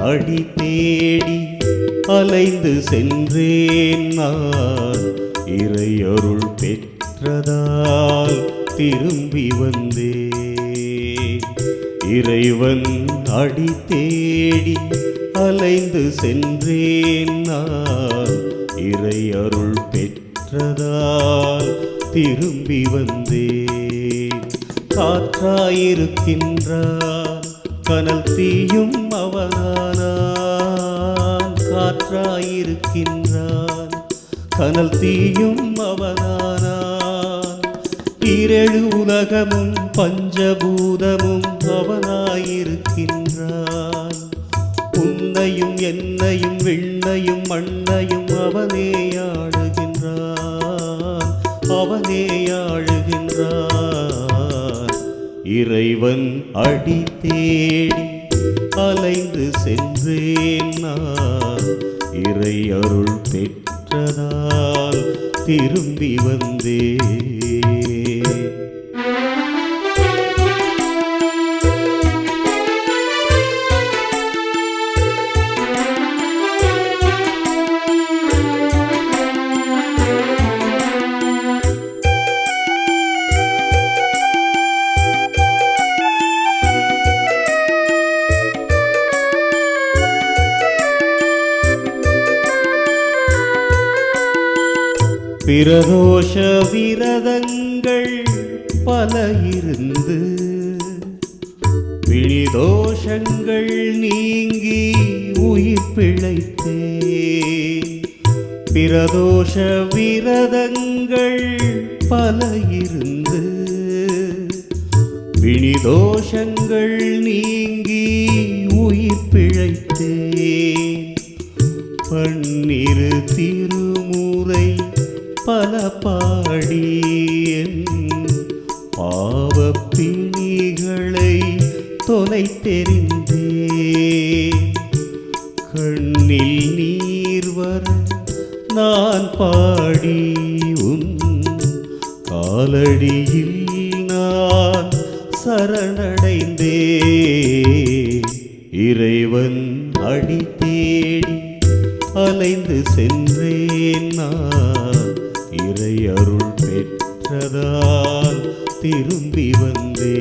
அடி தேடி அலைந்து சென்றேன் நான். இறையருள் பெற்றதால் திரும்பி வந்தே இறைவன் அடி தேடி அலைந்து சென்றேன் நான். இறையருள் பெற்றதால் திரும்பி வந்தே காற்றாயிருக்கின்றான் கனல் தீயும் அவனானான் காற்றாயிருக்கின்றான். கனல் தீயும் அவனானான் இரழு உலகமும் பஞ்சபூதமும் அவனாயிருக்கின்றான். உன்னையும் என்னையும் விண்ணையும் மண்ணையும் அவனே ஆளுகின்றான். அவனே ஆளுகின்றான். இறைவன் அடி தேடி அலைந்து சென்றேன் நான். இறை அருள் பெற்றதால் திரும்பி வந்தேன். பிரதோஷ விரதங்கள் பல இருந்து விழிதோஷங்கள் நீங்கி உயிர் பிழைத்தே. பிரதோஷ விரதங்கள் பல இருந்து விழிதோஷங்கள் நீங்கி உயிர் பிழைத்தே. பன்னிரு திருமுறை பல பாடி என் பாவப் தொலை தெரிந்தே கண்ணில் நீர் வர நான் பாடி உன் காலடியில் நான் சரணடைந்தே இறைவன் அடி தேடி அலைந்து சென்றேன் நான். இறை அருள் பெற்றதால் திரும்பி வந்தே